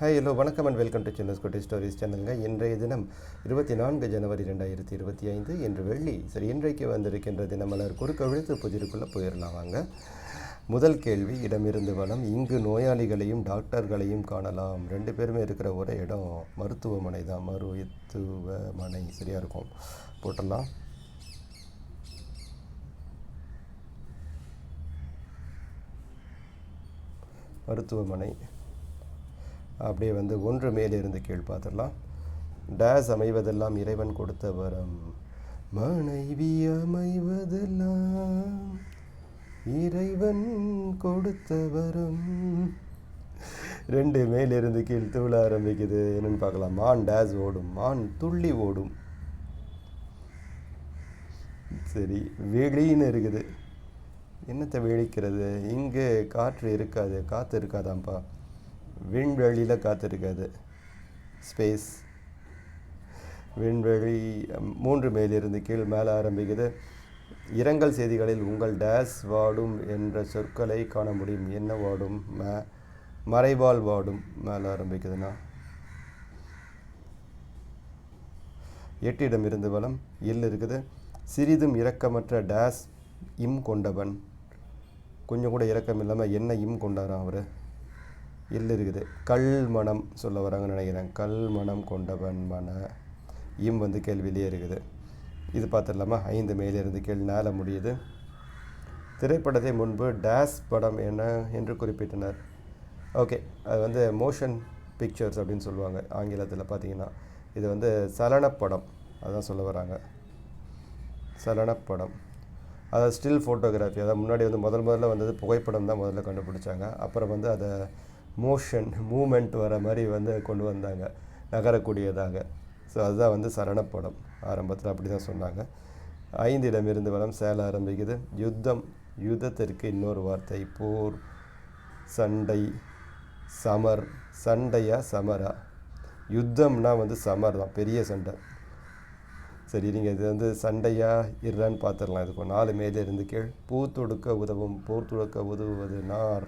Hi hello வணக்கம் and welcome to Chenna's Kutty stories சேனலுங்க இன்றைய தினம் இருபத்தி நான்கு ஜனவரி ரெண்டாயிரத்தி இருபத்தி ஐந்து இன்று வெள்ளி. சரி இன்றைக்கு வந்திருக்கின்ற தினமலர் குறுக்கவிழுத்து புதிருக்குள்ளே போயிடலாம் வாங்க. முதல் கேள்வி இடமிருந்து வளம் இங்கு நோயாளிகளையும் டாக்டர்களையும் காணலாம். ரெண்டு பேருமே இருக்கிற ஒரே இடம் மருத்துவமனை தான் மருத்துவமனை. சரியாக இருக்கும். போட்டலாம். மருத்துவமனை. அப்படியே வந்து ஒன்று மேலிருந்து கீழ் பார்த்துடலாம். டேஸ் அமைவதெல்லாம் இறைவன் கொடுத்த வரம். மனைவி அமைவதெல்லாம் இறைவன் கொடுத்த வரம். ரெண்டு மேலிருந்து கீழ் தூள ஆரம்பிக்குது. என்னன்னு பார்க்கலாம். மான் டேஸ் ஓடும். மான் துள்ளி ஓடும். சரி வெளின்னு இருக்குது. என்னத்தை விழிக்கிறது இங்கே காற்று இருக்காது. காற்று இருக்காதாம்ப்பா. விண்வெளியில் காத்திருக்காது. ஸ்பேஸ் விண்வெளி மூன்று மேலிருந்து கீழ் மேலே ஆரம்பிக்குது. இரங்கல் செய்திகளில் உங்கள் டேஸ் வாடும் என்ற சொற்களை காண முடியும். என்ன வாடும்? ம மறைவால் வாடும். மேலே ஆரம்பிக்குதுன்னா? எட்டிடம் இருந்து வளம் எல் இருக்குது. சிறிதும் இரக்கமற்ற டேஸ் இம் கொண்டவன். கொஞ்சம் கூட இரக்கம் இல்லாமல் என்ன இம் கொண்டாரான் அவர்? எல் இருக்குது கல் மனம் சொல்ல வராங்கன்னு நினைக்கிறேன். கல் மனம் கொண்டவன் மன. இம் வந்து கேள்வியிலே இருக்குது. இது பார்த்துடலாமா? ஐந்து மேலிருந்து கேள்வி நால முடியுது. திரைப்படத்தை முன்பு டேஸ் படம் என்ன என்று குறிப்பிட்டனர். ஓகே அது வந்து மோஷன் பிக்சர்ஸ் அப்படின்னு சொல்லுவாங்க ஆங்கிலத்தில் பார்த்தீங்கன்னா. இது வந்து சலனப்படம். அதுதான் சொல்ல வராங்க. சலனப்படம். அதாவது ஸ்டில் ஃபோட்டோகிராஃபி அதாவது முன்னாடி வந்து முதல் முதல்ல வந்தது புகைப்படம் தான் முதல்ல கண்டுபிடிச்சாங்க. அப்புறம் வந்து அதை மோஷன் மூமெண்ட் வர மாதிரி வந்து கொண்டு வந்தாங்க. நகரக்கூடியதாக. ஸோ அதுதான் வந்து சரணப்படம். ஆரம்பத்தில் அப்படி தான் சொன்னாங்க. ஐந்திடமிருந்து வளம் சேல ஆரம்பிக்குது. யுத்தம் யுத்தத்திற்கு இன்னொரு வார்த்தை. போர் சண்டை சமர். சண்டையா சமரா? யுத்தம்னா வந்து சமர் தான். பெரிய சண்டை. சரி நீங்கள் இது வந்து சண்டையா இறான்னு பார்த்துடலாம். இதுக்கு நாலு மேலே இருந்து கீழ். பூ தொடுக்க உதவும் போர் தொடுக்க உதவுவது நார்.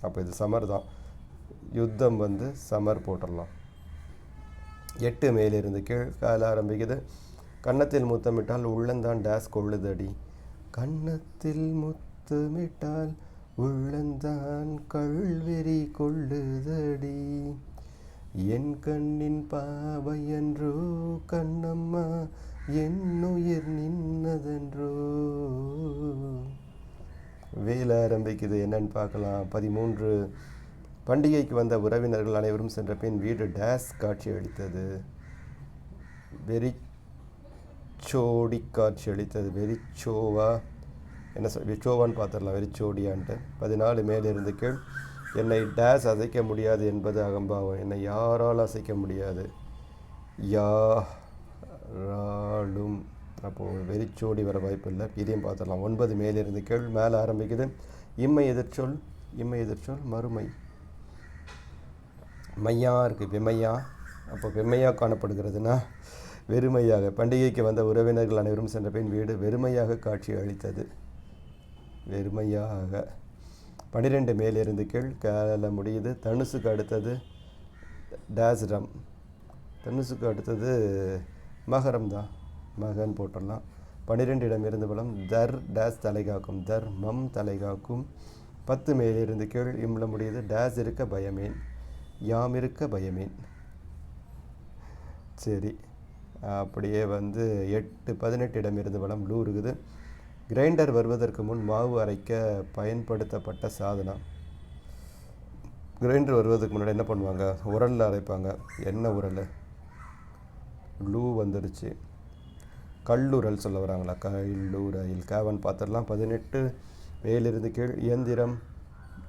அப்போ இது சமர் தான். யுத்தம் வந்து சமர் போட்டுடலாம் எட்டு மேலிருந்து கீழ் கால ஆரம்பிக்குது. கன்னத்தில் முத்தமிட்டால் உள்ளந்தான் டேஸ் கொள்ளுதடி. கன்னத்தில் முத்தமிட்டால் உள்ளந்தான் கள்வெறி கொள்ளுதடி. என் கண்ணின் பாவையன்றோ கண்ணம்மா என் உயிர் நின்னதென்றோ. வேல ஆரம்பிக்குது. என்னன்னு பார்க்கலாம். பதிமூன்று பண்டிகைக்கு வந்த உறவினர்கள் அனைவரும் சென்ற பின் வீடு டேஸ் காட்சி அளித்தது. வெறிச்சோடி காட்சி அளித்தது. வெறிச்சோவா என்ன சொல் வெச்சோவான்னு பார்த்துடலாம். வெறிச்சோடியான்ட்டு பதினாலு மேலிருந்து கீழ் என்னை டேஸ் அசைக்க முடியாது என்பது அகம்பாவம். என்னை யாரால் அசைக்க முடியாது? யாராலும் அப்போது வெறிச்சோடி வர வாய்ப்பு இல்லை. இதையும் பார்த்துடலாம். ஒன்பது மேலிருந்து கீழ் மேலே ஆரம்பிக்குது. இம்மை எதிர்ச்சொல் இம்மை எதிர்ச்சொல் மறுமை. மையா இருக்குது விமையா. அப்போ வெம்மையாக காணப்படுகிறதுனா வெறுமையாக. பண்டிகைக்கு வந்த உறவினர்கள் அனைவரும் சென்ற பின் வீடு வெறுமையாக காட்சி அளித்தது. வெறுமையாக. பன்னிரெண்டு மேலிருந்து கீழ் கேல முடியுது. தனுசுக்கு அடுத்தது டேஸ்ரம் தனுசுக்கு அடுத்தது மகரம் தான். மகன் போட்டுடலாம் பன்னிரெண்டு இடம் இருந்து பலம் தர் டேஸ் தலைகாக்கும். தர் மம் தலைகாக்கும். பத்து மேலிருந்து கீழ் இம்ல முடியுது. டேஸ் இருக்க பயமேன் யாம் இருக்க பயமேன் சரி. அப்படியே வந்து எட்டு பதினெட்டு இடம் இருந்து பலம் லூ இருக்குது. கிரைண்டர் வருவதற்கு முன் மாவு அரைக்க பயன்படுத்தப்பட்ட சாதனம். கிரைண்டர் வருவதற்கு முன்னாடி என்ன பண்ணுவாங்க? உரலில் அரைப்பாங்க. என்ன உரல்? லூ வந்துடுச்சு. கல்லுரல் சொல்ல வராங்களா? கல்லூரையில் கேவன் பாத்திரலாம் பதினெட்டு மேலிருந்து கீழ் இயந்திரம்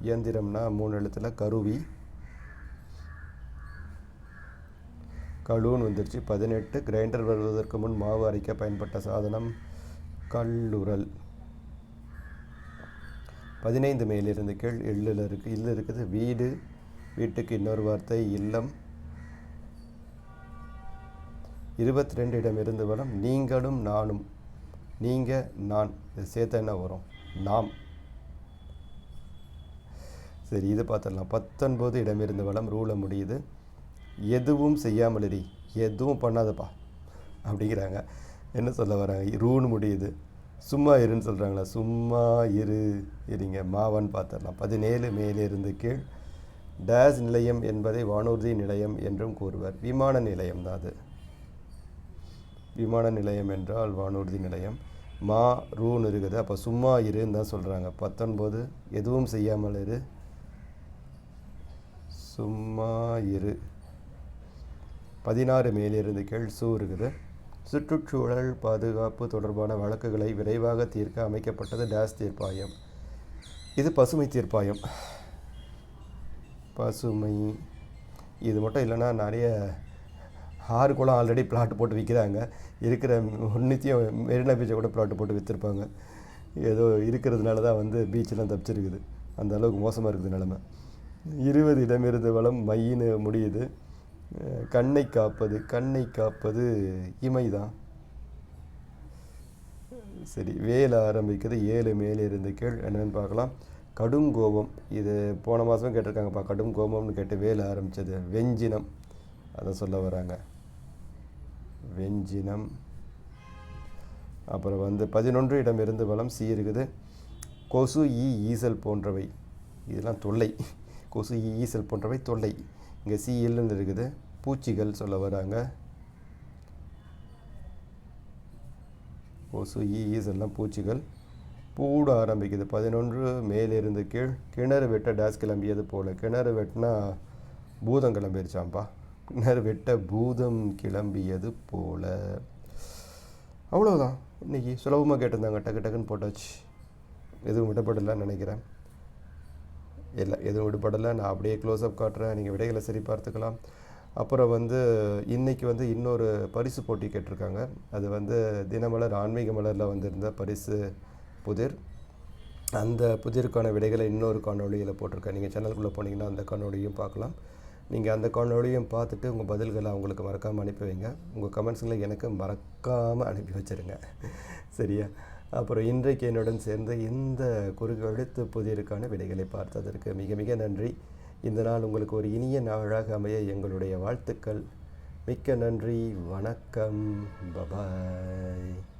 இயந்திரம்னா மூணு எழுத்தில் கருவி. கழுவுன்னு வந்துருச்சு. பதினெட்டு கிரைண்டர் வருவதற்கு முன் மாவு அரைக்க பயன்பட்ட சாதனம் கல்லுரல். பதினைந்து மேலிருந்து கீழ் எள்ளில் இருக்குது இல்லை இருக்குது. வீடு வீட்டுக்கு இன்னொரு வார்த்தை இல்லம். இருபத்தி ரெண்டு இடம் இருந்து வரும். நீங்களும் நானும். நீங்கள் நான். இது சேர்த்த என்ன வரும்? நாம். சரி இது பார்த்துடலாம். பத்தொன்பது இடமிருந்து வளம் ரூலை முடியுது. எதுவும் செய்யாமல் இரு எதுவும் பண்ணாதப்பா. அப்படிங்கிறாங்க. என்ன சொல்ல வராங்க? ரூன்னு முடியுது. சும்மா இருன்னு சொல்கிறாங்களா சும்மா இரு. இருங்க மாவன் பார்த்துடலாம். பதினேழு மேலிருந்து கீழ். டேஸ் நிலையம் என்பதை வானூர்தி நிலையம் என்றும் கூறுவர். விமான நிலையம் தான் அது. விமான நிலையம் என்றால் வானூர்தி நிலையம். மா ரூன்னு இருக்குது அப்போ சும்மா இருன்னு தான் சொல்கிறாங்க பத்தொன்பது எதுவும் செய்யாமல் இரு. சும்மா இரு. பதினாறு மேலிருந்து கீழ் சூ இருக்குது. சுற்றுச்சூழல் பாதுகாப்பு தொடர்பான வழக்குகளை விரைவாக தீர்க்க அமைக்கப்பட்டது டேஸ் தீர்ப்பாயம். இது பசுமை தீர்ப்பாயம். பசுமை. இது மட்டும் இல்லைன்னா நிறைய ஆறு குளம் ஆல்ரெடி பிளாட் போட்டு விற்கிறாங்க இருக்கிற ஒன்றுத்தையும் மெரினா பீச்சை கூட பிளாட் போட்டு விற்றுருப்பாங்க ஏதோ இருக்கிறதுனால தான் வந்து பீச்செலாம் தப்பிச்சிருக்குது. அந்த அளவுக்கு மோசமாக இருக்குது நிலமை. இருபது இடமிருந்து வளம் மையின்னு முடியுது. கண்ணை காப்பது கண்ணை காப்பது இமை தான். சரி வேலை ஆரம்பிக்கிறது ஏழு மேலே இருந்த கீழ் என்னென்னு பார்க்கலாம். கடும் கோபம். இது போன மாதம் கேட்டிருக்காங்கப்பா. கடும் கோபம்னு கேட்டு வேலை ஆரம்பித்தது வெஞ்சினம். அதை சொல்ல வராங்க. வெஞ்சினம். அப்புறம் வந்து பதினொன்று இடமிருந்து வளம் சி இருக்குது. கொசு ஈ ஈசல் போன்றவை. இதெல்லாம் தொல்லை. கொசு ஈ ஈசல் போன்றவை தொல்லை. இங்கே சி இல்லுன்னு இருக்குது. பூச்சிகள் சொல்ல வராங்க. கொசு ஈ ஈசல்லாம் பூச்சிகள். பூட ஆரம்பிக்குது. பதினொன்று மேலிருந்து கீழ். கிணறு வெட்ட டேஸ் கிளம்பியது போல். கிணறு வெட்டினா பூதம் கிளம்பிருச்சாம்பா. பின்னர் வெட்ட பூதம் கிளம்பியது போல. அவ்வளோதான் இன்னைக்கு சுலபமாக கேட்டிருந்தாங்க டக்கு டக்குன்னு போட்டாச்சு. எதுவும் விடப்படலைன்னு நினைக்கிறேன். இல்லை எதுவும் விடுபடலை நான் அப்படியே க்ளோஸ்அப் காட்டுறேன். நீங்கள் விடைகளை சரி பார்த்துக்கலாம். அப்புறம் வந்து இன்றைக்கி வந்து இன்னொரு பரிசு போட்டி கேட்டிருக்காங்க. அது வந்து தினமலர் ஆன்மீக மலரில் வந்திருந்த பரிசு புதிர். அந்த புதிருக்கான விடைகளை இன்னொரு காணொலியில் போட்டிருக்கேன். நீங்கள் சேனலுக்குள்ளே போனீங்கன்னா அந்த காணொலியும் பார்க்கலாம். நீங்கள் அந்த காணொலியும் பார்த்துட்டு உங்கள் பதில்களை அவங்களுக்கு மறக்காமல் அனுப்பி வைங்க. உங்கள் கமெண்ட்ஸுங்களை எனக்கு மறக்காமல் அனுப்பி வச்சிருங்க. சரியா? அப்புறம் இன்றைக்கு என்னுடன் சேர்ந்து இந்த குறுக்கு எழுத்து புதிருக்கான விடைகளை பார்த்ததற்கு மிக மிக நன்றி. இந்த நாள் உங்களுக்கு ஒரு இனிய நாளாக அமைய எங்களுடைய வாழ்த்துக்கள். மிக்க நன்றி. வணக்கம். பபாய்.